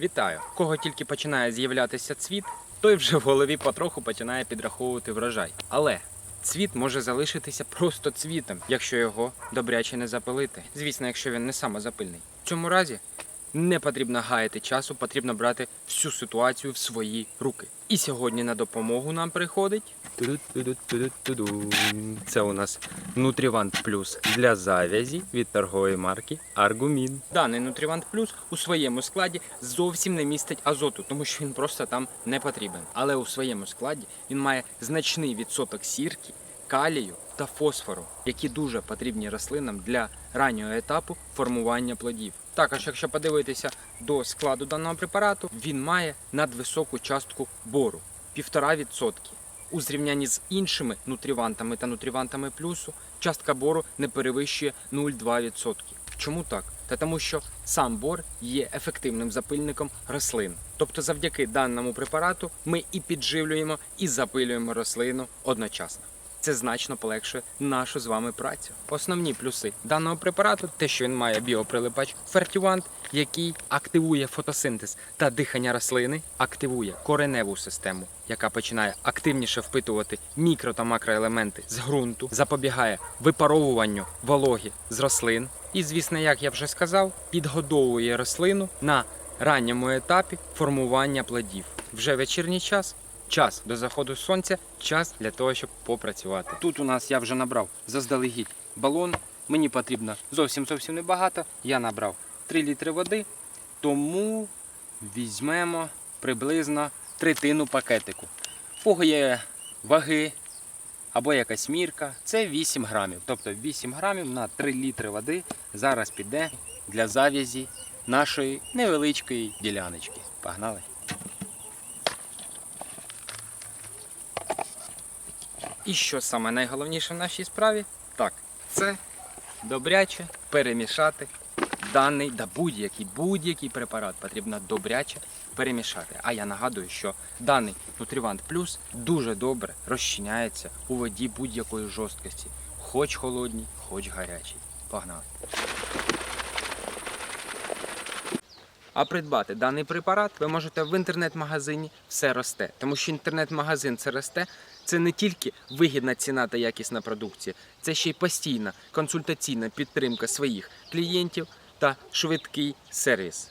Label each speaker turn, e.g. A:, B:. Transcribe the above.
A: Вітаю! Кого тільки починає з'являтися цвіт, той вже в голові потроху починає підраховувати врожай. Але цвіт може залишитися просто цвітом, якщо його добряче не запилити. Звісно, якщо він не самозапильний. В цьому разі не потрібно гаяти часу, потрібно брати всю ситуацію в свої руки. І сьогодні на допомогу нам приходить. Це у нас Нутрівант Плюс для завязі від торгової марки Аргумін. Даний Нутрівант Плюс у своєму складі зовсім не містить азоту, тому що він просто там не потрібен. Але у своєму складі він має значний відсоток сірки, калію та фосфору, які дуже потрібні рослинам для раннього етапу формування плодів. Також, якщо подивитися до складу даного препарату, він має надвисоку частку бору 1,5%. У зрівнянні з іншими нутрівантами та нутрівантами плюсу частка бору не перевищує 0,2%. Чому так? Та тому, що сам бор є ефективним запильником рослин. Тобто, завдяки даному препарату ми і підживлюємо, і запилюємо рослину одночасно. Це значно полегшує нашу з вами працю. Основні плюси даного препарату те, що він має біоприлипач фертівант, який активує фотосинтез та дихання рослини, активує кореневу систему, яка починає активніше впитувати мікро та макроелементи з ґрунту, запобігає випаровуванню вологи з рослин. І, звісно, як я вже сказав, підгодовує рослину на ранньому етапі формування плодів. Вже вечірній час час до заходу сонця, час для того, щоб попрацювати. Тут у нас я вже набрав заздалегідь балон. Мені потрібно зовсім зовсім небагато. Я набрав 3 літри води, тому візьмемо приблизно третину пакетику. Кого є ваги або якась мірка, це 8 грамів. Тобто 8 грамів на 3 літри води зараз піде для зав'язі нашої невеличкої діляночки. Погнали! І що саме найголовніше в нашій справі? Так, це добряче перемішати даний да будь-який будь-який препарат потрібно добряче перемішати. А я нагадую, що даний Нутрівант Плюс дуже добре розчиняється у воді будь-якої жорсткості, хоч холодній, хоч гарячій. Погнали! А придбати даний препарат ви можете в інтернет-магазині все росте. Тому що інтернет-магазин це росте. Це не тільки вигідна ціна та якісна продукція, це ще й постійна консультаційна підтримка своїх клієнтів та швидкий сервіс.